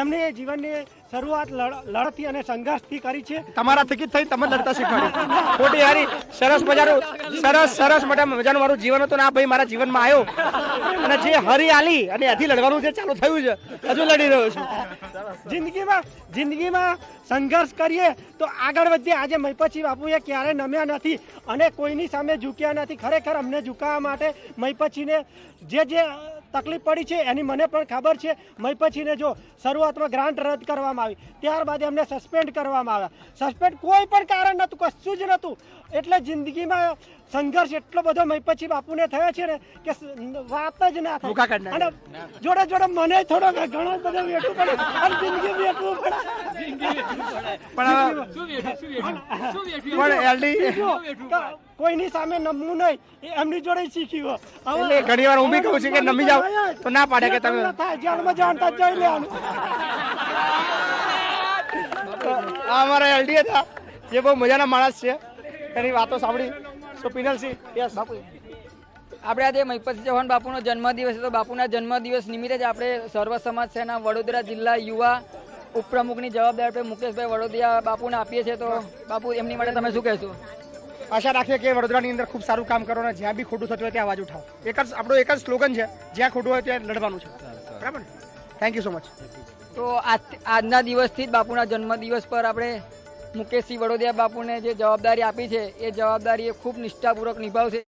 એમની જીવનની શરૂઆત લડ- લડતથી અને સંઘર્ષથી કરી છે. તમારા થકી થઈ તમે લડતા શીખવાડી. ખોટી હારી સરસ મજાનું સરસ સરસ મોટા મજાનું મારું જીવન હતું ને આ ભાઈ મારા જીવનમાં આવ્યો. અને જે હરી આલી અને હજી લડવાનું જે ચાલુ થયું છે. હજુ લડી રહ્યો છું. જિંદગીમાં જિંદગીમાં સંઘર્ષ કરીએ તો આગળ વધીએ. આજે મહિપતસિંહ બાપુએ ક્યારે નમ્યા નથી અને કોઈની સામે ઝૂક્યા નથી. ખરેખર અમને ઝુકાવવા માટે મહિપતસિંહને જે જે તકલીફ પડી છે એની મને પણ ખબર છે. મહિપતસિંહને જો શરૂઆતમાં ગ્રાન્ટ રદ કરવામાં આવી ત્યારબાદ એમને સસ્પેન્ડ કરવામાં આવ્યા. સસ્પેન્ડ કોઈ પણ કારણ નહોતું કશું જ નહોતું. એટલે જિંદગીમાં સંઘર્ષ એટલો બધો મહિપતસિંહ બાપુને થયો છે ને કે વાત જ ના થાય. અને જોડે જોડે મને થોડો ઘણો બધો વેઠવું પડે. અને જિંદગી વેઠવું પણ કોઈની સામે નમવું નહીં. એ એમની જોડે શીખ્યું એટલે ઘણી વાર હું બી કહું છું કે નમી જાવ તો ના પાડે કે તમે જાણમાં જાણતા જઈ લેવાનું. આ અમારા એલડી હતા. જે બહુ મજાના માણસ છે. એની વાતો સાંભળી. So Pinalsinh yes. બાપુ આપણે આજે મહિપતસિંહ ચૌહાણ બાપુનો જન્મદિવસ છે. તો બાપુના જન્મદિવસ નિમિત્તે જ આપણે સર્વ સમાજ સેના વડોદરા જિલ્લા યુવા ઉપપ્રમુખની જવાબદારી આપણે મુકેશભાઈ વડોદિયા બાપુને આપીએ છીએ તો બાપુ એમની માટે તમે શું કહેશો? આશા રાખીએ કે વડોદરાની અંદર ખૂબ સારું કામ કરો અને જ્યાં બી ખોટું થતું હોય ત્યાં અવાજ ઉઠાવો. એક જ આપણો એક જ સ્લોગન છે જ્યાં ખોટું હોય ત્યાં લડવાનું છે. બરાબર થેન્ક યુ સો મચ તો આજ આજના દિવસથી જ બાપુના જન્મદિવસ પર આપણે મુકેશસિંહ વડોદિયા બાપુને જે જવાબદારી આપી છે એ જવાબદારી એ ખૂબ નિષ્ઠાપૂર્વક નિભાવશે.